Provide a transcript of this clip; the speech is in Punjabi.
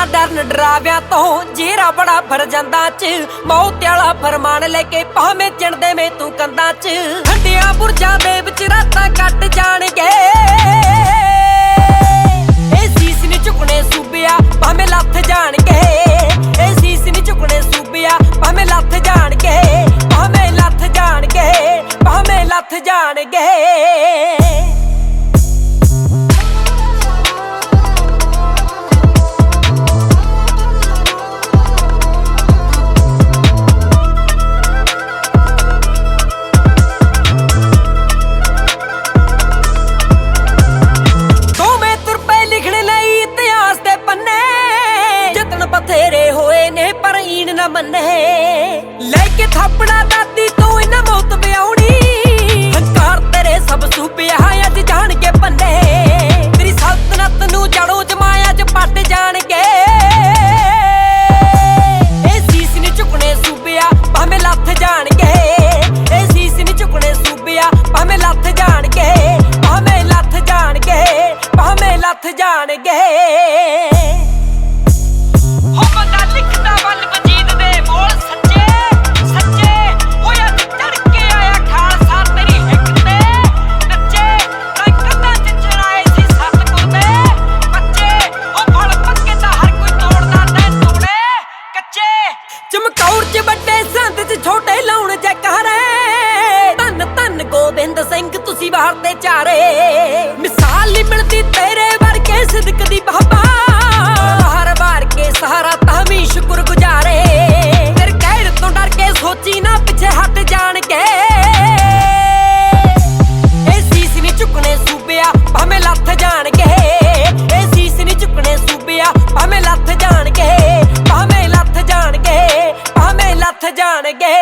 ਨਾ ਡਰਨ ਡਰਾਵਿਆਂ ਤੋਂ ਜੇਰਾ ਬੜਾ ਫਰ ਜਾਂਦਾ ਚ। ਮੌਤ ਵਾਲਾ ਫਰਮਾਨ ਲੈ ਕੇ ਭਾਵੇਂ ਚਿਣਦੇ ਮੈਂ ਤੂੰ ਕੰਦਾ ਚ। ਹੱਡਿਆਂ ਬੁਰਜਾਂ ਦੇ ਵਿੱਚ ਨਾ ਮੰਨੇ। ਲੈ ਕੇ ਥਾਪੜਾ ਦਾਦੀ ਤੂੰ ਇਹਨਾਂ ਮੌਤ ਵਿਆਉਣੀ। ਹੰਕਾਰ ਤੇਰੇ ਸਭ ਸੂਪਿਆ ਅੱਜ ਜਾਣ ਕੇ ਪੰਨੇ ਤੇਰੀ ਸਲਤਨਤ ਨੂੰ ਜੜੋਂ ਜਮਾਇਆ ਚ ਪੱਟ ਜਾਣਗੇ। ਇਹ ਸੀਸ ਨਹੀਂ ਝੁਕਣੇ ਸੂਬਿਆ ਭਾਵੇਂ ਲੱਥ ਜਾਣਗੇ। ਇਹ ਸੀਸ ਨਹੀਂ ਝੁਕਣੇ ਸੂਬਿਆ ਭਾਵੇਂ ਲੱਥ ਜਾਣਗੇ। ਭਾਵੇਂ ਲੱਥ ਜਾਣਗੇ, ਭਾਵੇਂ ਲੱਥ ਜਾਣਗੇ। ਮਾਰਦੇ ਝਾੜੇ ਮਿਸਾਲ ਨਹੀਂ ਮਿਲਦੀ ਤੇਰੇ ਵਰਗੇ ਸਿਦਕ ਦੀ ਬਾਬਾ। ਹਰ ਵਾਰ ਕੇ ਸਹਾਰਾ ਤਹਮੀ ਸ਼ੁਕਰ ਗੁਜ਼ਾਰੇ ਫਿਰ ਕਹਿਰ ਤੋਂ ਡਰ ਕੇ ਸੋਚੀ ਨਾ ਪਿੱਛੇ ਹਟ ਭਾਵੇਂ ਲੱਥ ਜਾਣ ਇਹ ਸੀਸ ਨਹੀਂ ਚੁੱਕਣੇ ਸੂਬਿਆ, ਭਾਵੇਂ ਲੱਥ ਜਾਣ ਭਾਵੇਂ ਲੱਥ ਜਾਣ ਭਾਵੇਂ ਲੱਥ ਜਾਣ ਕੇ।